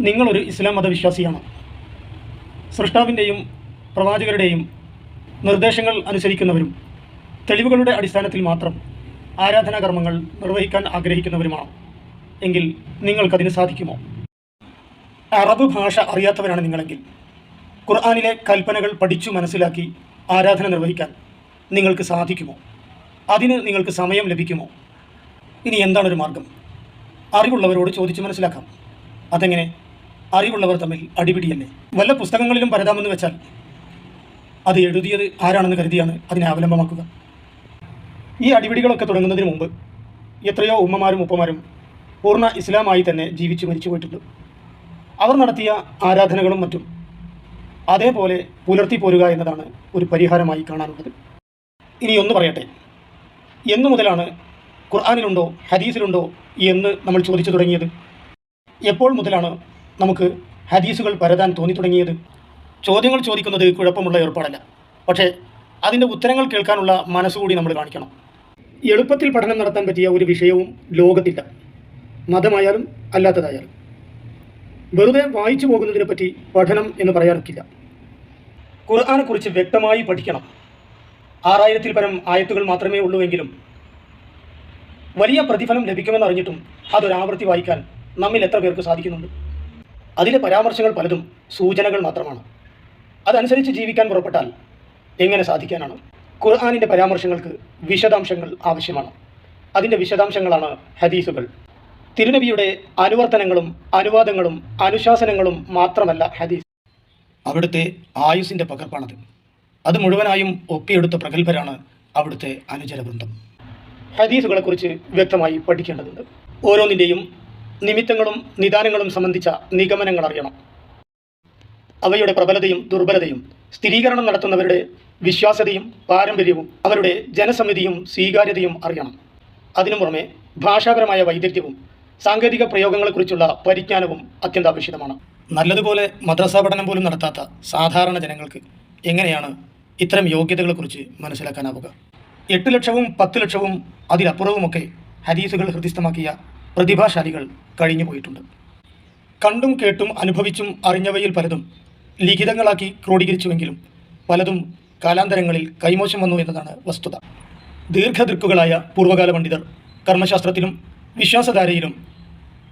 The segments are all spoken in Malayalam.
നിങ്ങളൊരു ഇസ്ലാം മതവിശ്വാസിയാണ്. സൃഷ്ടാവിന്റെയും പ്രവാചകരുടെയും നിർദ്ദേശങ്ങൾ അനുസരിക്കുന്നവരും തെളിവുകളുടെ അടിസ്ഥാനത്തിൽ മാത്രം ആരാധനാകർമ്മങ്ങൾ നിർവഹിക്കാൻ ആഗ്രഹിക്കുന്നവരുമാണ്. എങ്കിൽ നിങ്ങൾക്കതിന് സാധിക്കുമോ? അറബ് ഭാഷ അറിയാത്തവരാണ് നിങ്ങളെങ്കിൽ ഖുർആാനിലെ കൽപ്പനകൾ പഠിച്ചു മനസ്സിലാക്കി ആരാധന നിർവഹിക്കാൻ നിങ്ങൾക്ക് സാധിക്കുമോ? അതിന് നിങ്ങൾക്ക് സമയം ലഭിക്കുമോ? ഇനി എന്താണൊരു മാർഗം? അറിവുള്ളവരോട് ചോദിച്ചു മനസ്സിലാക്കാം. അതെങ്ങനെ? അറിവുള്ളവർ തമ്മിൽ അടിപിടിയല്ലേ? വല്ല പുസ്തകങ്ങളിലും പരതാമെന്ന് വെച്ചാൽ അത് എഴുതിയത് ആരാണെന്ന് കരുതിയാണ് അതിനെ അവലംബമാക്കുക. ഈ അടിപിടികളൊക്കെ തുടങ്ങുന്നതിന് മുമ്പ് എത്രയോ ഉമ്മമാരും ഉപ്പമാരും പൂർണ ഇസ്ലാമായി തന്നെ ജീവിച്ചു മരിച്ചു പോയിട്ടുണ്ട്. അവർ നടത്തിയ ആരാധനകളും മറ്റും അതേപോലെ പുലർത്തി പോരുക എന്നതാണ് ഒരു പരിഹാരമായി കാണാനുള്ളത്. ഇനി ഒന്ന് പറയട്ടെ. എന്നു മുതലാണ് ഖുർആാനിലുണ്ടോ ഹദീസിലുണ്ടോ എന്ന് നമ്മൾ ചോദിച്ചു തുടങ്ങിയത്. എപ്പോൾ മുതലാണ് നമുക്ക് ഹദീസുകൾ പരതാൻ തോന്നി തുടങ്ങിയത് ചോദ്യങ്ങൾ ചോദിക്കുന്നത് കുഴപ്പമുള്ള ഏർപ്പാടല്ല. പക്ഷേ അതിന്റെ ഉത്തരങ്ങൾ കേൾക്കാനുള്ള മനസ്സുകൂടി നമ്മൾ കാണിക്കണം. എളുപ്പത്തിൽ പഠനം നടത്താൻ പറ്റിയ ഒരു വിഷയവും ലോകത്തില്ല. മതമായാലും അല്ലാത്തതായാലും. വെറുതെ വായിച്ചു പോകുന്നതിനെ പറ്റി പഠനം എന്ന് പറയാനൊക്കില്ല. ഖുർആാനെക്കുറിച്ച് വ്യക്തമായി പഠിക്കണം. ആറായിരത്തിൽ പരം ആയത്തുകൾ മാത്രമേ ഉള്ളൂവെങ്കിലും വലിയ പ്രതിഫലം ലഭിക്കുമെന്ന് അറിഞ്ഞിട്ടും അതൊരാവർത്തി വായിക്കാൻ നമ്മിൽ എത്ര പേർക്ക് സാധിക്കുന്നുണ്ട്? അതിലെ പരാമർശങ്ങൾ പലതും സൂചനകൾ മാത്രമാണ്. അതനുസരിച്ച് ജീവിക്കാൻ പുറപ്പെട്ടാൽ എങ്ങനെ സാധിക്കാനാണ്? ഖുർആാനിന്റെ പരാമർശങ്ങൾക്ക് വിശദാംശങ്ങൾ ആവശ്യമാണ്. അതിന്റെ വിശദാംശങ്ങളാണ് ഹദീസുകൾ. തിരുനബിയുടെ അനുവർത്തനങ്ങളും അനുവാദങ്ങളും അനുശാസനങ്ങളും മാത്രമല്ല ഹദീസ്. അവിടുത്തെ ആയുസിന്റെ പകർപ്പാണത്. അത് മുഴുവനായും ഒപ്പിയെടുത്ത പ്രഗത്ഭരാണ് അവിടുത്തെ അനുചരവൃന്ദം. ഹദീസുകളെക്കുറിച്ച് വ്യക്തമായി പഠിക്കേണ്ടതുണ്ട്. ഓരോന്നിന്റെയും നിമിത്തങ്ങളും നിദാനങ്ങളും സംബന്ധിച്ച നിഗമനങ്ങൾ അറിയണം. അവയുടെ പ്രബലതയും ദുർബലതയും സ്ഥിരീകരണം നടത്തുന്നവരുടെ വിശ്വാസ്യതയും പാരമ്പര്യവും അവരുടെ ജനസമിതിയും സ്വീകാര്യതയും അറിയണം. അതിനു പുറമെ ഭാഷാപരമായ വൈദഗ്ധ്യവും സാങ്കേതിക പ്രയോഗങ്ങളെക്കുറിച്ചുള്ള പരിജ്ഞാനവും അത്യന്താപേക്ഷിതമാണ്. നല്ലതുപോലെ മദ്രസാ പഠനം പോലും നടത്താത്ത സാധാരണ ജനങ്ങൾക്ക് എങ്ങനെയാണ് ഇത്തരം യോഗ്യതകളെക്കുറിച്ച് മനസ്സിലാക്കാനാവുക? എട്ട് ലക്ഷവും പത്ത് ലക്ഷവും അതിലപ്പുറവുമൊക്കെ ഹരീസുകൾ ഹൃദിസ്ഥമാക്കിയ പ്രതിഭാശാലികൾ കഴിഞ്ഞു പോയിട്ടുണ്ട്. കണ്ടും കേട്ടും അനുഭവിച്ചും അറിഞ്ഞവയിൽ പലതും ലിഖിതങ്ങളാക്കി ക്രോഡീകരിച്ചുവെങ്കിലും പലതും കാലാന്തരങ്ങളിൽ കൈമോശം വന്നു എന്നതാണ് വസ്തുത. ദീർഘദൃക്കുകളായ പൂർവകാല പണ്ഡിതർ കർമ്മശാസ്ത്രത്തിലും വിശ്വാസധാരയിലും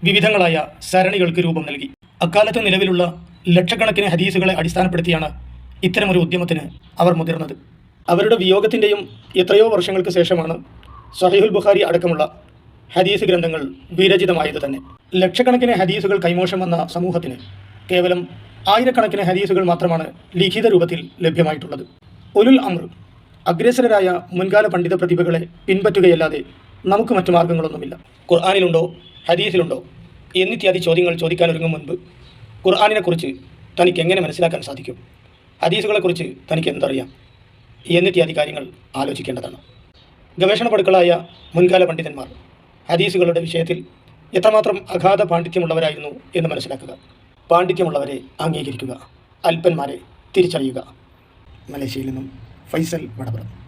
വിവിധങ്ങളായ സരണികൾക്ക് രൂപം നൽകി അക്കാലത്ത് നിലവിലുള്ള ലക്ഷക്കണക്കിന് ഹദീസുകളെ അടിസ്ഥാനപ്പെടുത്തിയാണ് ഇത്തരമൊരു ഉദ്യമത്തിന് അവർ മുതിർന്നത് അവരുടെ വിയോഗത്തിന്റെയും എത്രയോ വർഷങ്ങൾക്ക് ശേഷമാണ് സഹീഹുൽ ബുഖാരി അടക്കമുള്ള ഹദീസ് ഗ്രന്ഥങ്ങൾ വിരചിതമായത് തന്നെ. ലക്ഷക്കണക്കിന് ഹദീസുകൾ കൈമോശം വന്ന സമൂഹത്തിന് കേവലം ആയിരക്കണക്കിന് ഹദീസുകൾ മാത്രമാണ് ലിഖിത രൂപത്തിൽ ലഭ്യമായിട്ടുള്ളത്. ഉലുൽ അമർ അഗ്രസരരായ മുൻകാല പണ്ഡിത പ്രതിഭകളെ പിൻപറ്റുകയല്ലാതെ നമുക്ക് മറ്റു മാർഗങ്ങളൊന്നുമില്ല. ഖുർആാനിലുണ്ടോ? ഹദീസിലുണ്ടോ? എന്നിത്യാദി ചോദ്യങ്ങൾ ചോദിക്കാനൊരുങ്ങും മുൻപ് ഖുർആാനിനെക്കുറിച്ച് തനിക്ക് എങ്ങനെ മനസ്സിലാക്കാൻ സാധിക്കും? ഹദീസുകളെക്കുറിച്ച് തനിക്ക് എന്തറിയാം? എന്നിത്യാദി കാര്യങ്ങൾ ആലോചിക്കേണ്ടതാണ്. ഗവേഷണ പടുക്കളായ മുൻകാല പണ്ഡിതന്മാർ ഹദീസുകളുടെ വിഷയത്തിൽ എത്രമാത്രം അഗാധ പാണ്ഡിത്യമുള്ളവരായിരുന്നു എന്ന് മനസ്സിലാക്കുക. പാണ്ഡിത്യമുള്ളവരെ അംഗീകരിക്കുക. അല്പന്മാരെ തിരിച്ചറിയുക. മലേഷ്യയിൽ നിന്നും ഫൈസൽ വടപുറം.